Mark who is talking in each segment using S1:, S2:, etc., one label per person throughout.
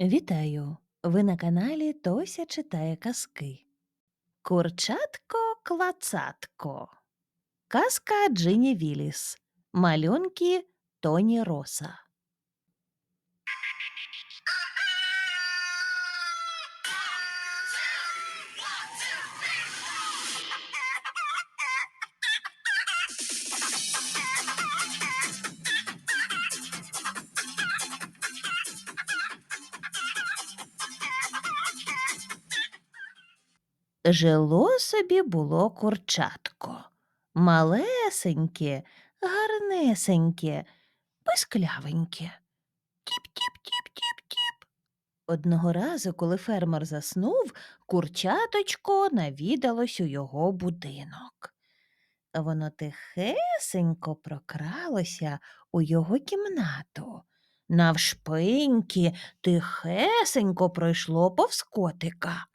S1: Вітаю! Ви на каналі Тося читає казки. Курчатко клацатко. Казка Джині Віліс. Малюнки Тоні Роса. Жило собі було курчатко. Малесеньке, гарнесеньке, писклявеньке. Тіп-тіп-тіп-тіп-тіп. Одного разу, коли фермер заснув, курчаточко навідалось у його будинок. Воно тихесенько прокралося у його кімнату. Навшпиньки тихесенько пройшло повз котика.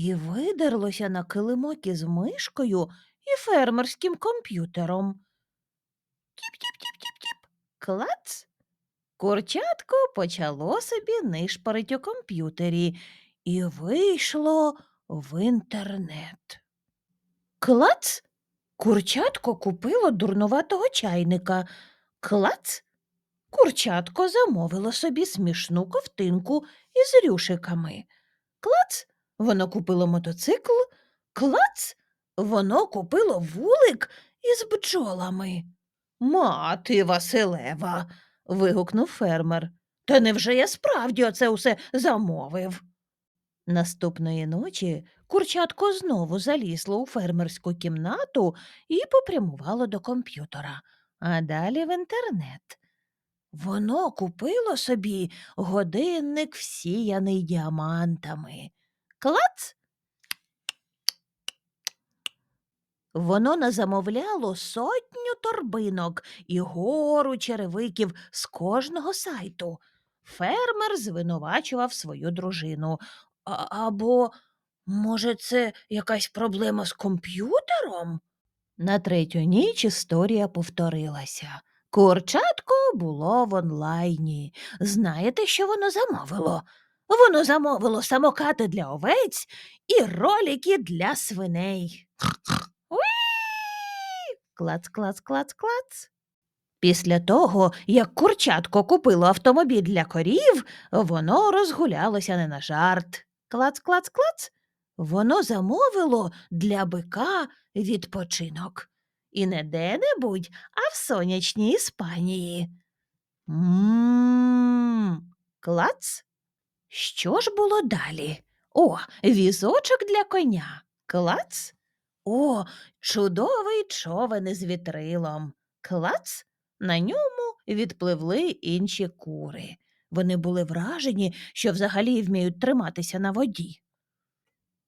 S1: І видерлося на килимок із мишкою і фермерським комп'ютером. Тіп-тіп-тіп-тіп-тіп. Клац. Курчатко почало собі нишпорить у комп'ютері і вийшло в інтернет. Клац. Курчатко купило дурнуватого чайника. Клац. Курчатко замовило собі смішну ковтинку із рюшиками. Клац, воно купило мотоцикл. Клац, воно купило вулик із бджолами. Мати Василева. вигукнув фермер. Та невже я справді оце усе замовив? Наступної ночі курчатко знову залізло у фермерську кімнату і попрямувало до комп'ютера, а далі в інтернет. Воно купило собі годинник, всіяний діамантами. Клац. Воно назамовляло сотню торбинок і гору черевиків з кожного сайту. Фермер звинувачував свою дружину. «А- Або, може, це якась проблема з комп'ютером? На третю ніч історія повторилася. Курчатко було в онлайні. Знаєте, що воно замовило? Воно замовило самокати для овець і ролики для свиней. Клац, клац, клац, клац. Після того, як курчатко купило автомобіль для корів, воно розгулялося не на жарт. Клац, клац, клац. Воно замовило для бика відпочинок. І не де-небудь, а в сонячній Іспанії. Мм. Клац. Що ж було далі? О, візочок для коня. Клац. О, чудовий човен із вітрилом. Клац. На ньому відпливли інші кури. Вони були вражені, що взагалі вміють триматися на воді.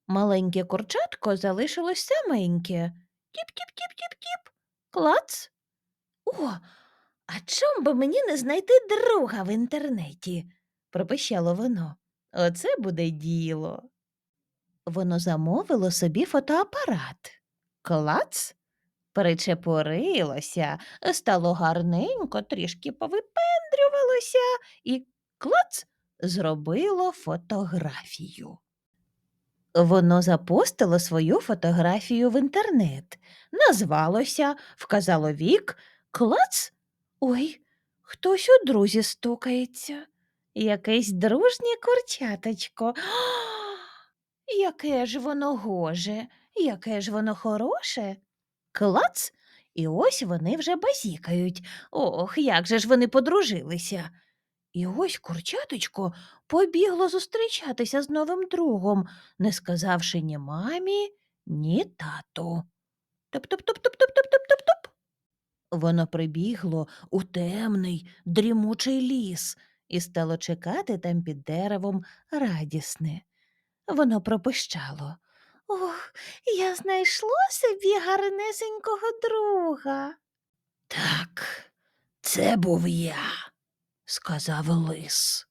S1: Маленьке курчатко залишилось саменьке. Тіп-тіп-тіп-тіп-тіп. Клац. О, а чом би мені не знайти друга в інтернеті? Пропищало воно. Оце буде діло. Воно замовило собі фотоапарат. Клац. Причепурилося, стало гарненько, трішки повипендрювалося і клац зробило фотографію. Воно запостило свою фотографію в інтернет, назвалося, вказало вік, клац. Ой, хтось у друзі стукається. Якесь дружнє курчаточко. Яке ж воно гоже, яке ж воно хороше. Клац, і ось вони вже базікають. Ох, як же ж вони подружилися. І ось курчаточко побігло зустрічатися з новим другом, не сказавши ні мамі, ні тату. Топ-топ-топ-топ-топ-топ-топ-топ. Воно прибігло у темний, дрімучий ліс і стало чекати там під деревом радісне. Воно пропищало. Ох, я знайшло собі гарнесенького друга. Так, це був я, сказав лис.